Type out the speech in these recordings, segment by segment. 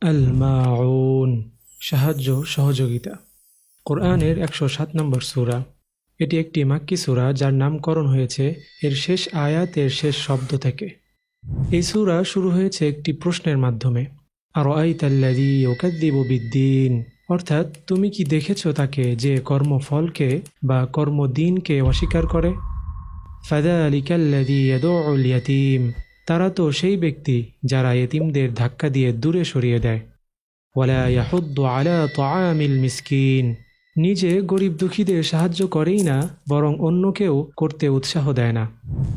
আল সাহায্য সহযোগিতা। কোরআনের একশো সাত নম্বর সূরা। এটি একটি মাক্কি সুরা যার নামকরণ হয়েছে এর শেষ আয়াত এর শেষ শব্দ থেকে। এই সুরা শুরু হয়েছে একটি প্রশ্নের মাধ্যমে। আর আইতাল্লাদি ওকাদ্দিব বিদ্দিন, অর্থাৎ তুমি কি দেখেছ তাকে যে কর্মফলকে বা কর্মদিনকে অস্বীকার করে? ফাদালিকাল্লাদি ইয়াদউল ইয়াতীম তারা তো সেই ব্যক্তি যারা এতিমদের ধাক্কা দিয়ে দূরে সরিয়ে দেয়। ওয়ালা মিসকিন। নিজে গরিব দুঃখীদের সাহায্য করেই না, বরং অন্যকেও করতে উৎসাহ দেয় না।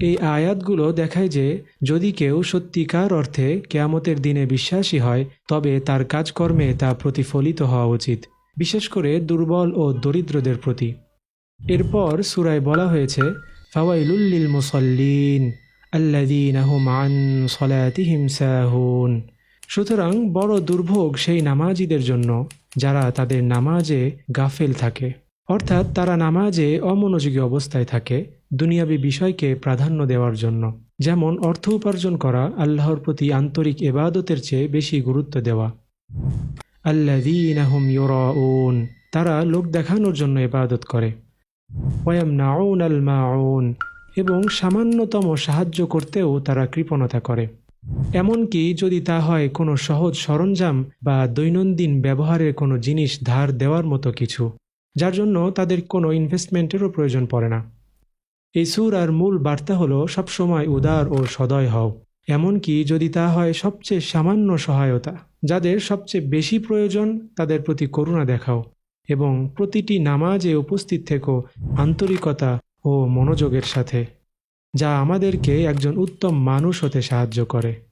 এই আয়াতগুলো দেখায় যে, যদি কেউ সত্যিকার অর্থে কেয়ামতের দিনে বিশ্বাসী হয়, তবে তার কাজকর্মে তা প্রতিফলিত হওয়া উচিত, বিশেষ করে দুর্বল ও দরিদ্রদের প্রতি। এরপর সুরায় বলা হয়েছে ফাওয়াইলুল্লিল মুসল্লিন। আল্লাযীনা হুম আন সলাতিহিম সাহুন। সুতরাং বড় দুর্ভোগ সেই নামাজিদের জন্য, যারা তাদের নামাজে গাফেল থাকে। অর্থাৎ তারা নামাজে অমনোযোগী অবস্থায় থাকে দুনিয়াবী বিষয়কে প্রাধান্য দেওয়ার জন্য। যেমন অর্থ উপার্জন করা আল্লাহর প্রতি আন্তরিক এবাদতের চেয়ে বেশি গুরুত্ব দেওয়া। আল্লাযীনা হুম ইউরাউন, তারা লোক দেখানোর জন্য এবাদত করে। ওয়াম ওয়ামনাউন আল মাউন এবং সামান্যতম সাহায্য করতেও তারা কৃপণতা করে। এমনকি যদি তা হয় কোনো সহজ সরঞ্জাম বা দৈনন্দিন ব্যবহারের কোনো জিনিস ধার দেওয়ার মতো কিছু, যার জন্য তাদের কোনো ইনভেস্টমেন্টেরও প্রয়োজন পড়ে না। এই সুর আর মূল বার্তা হলো, সবসময় উদার ও সদয় হও। এমনকি যদি তা হয় সবচেয়ে সামান্য সহায়তা, যাদের সবচেয়ে বেশি প্রয়োজন, তাদের প্রতি করুণা দেখাও। এবং প্রতিটি নামাজে উপস্থিত থেকো আন্তরিকতা ও মনোযোগের সাথে যা আমাদেরকে একজন উত্তম মানুষ হতে সাহায্য করে।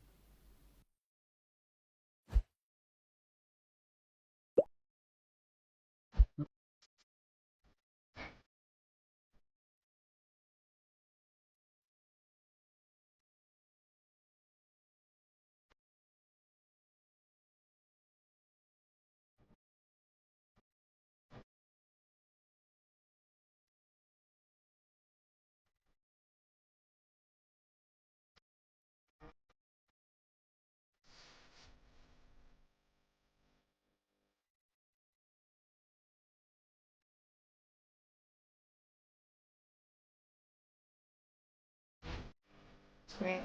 right.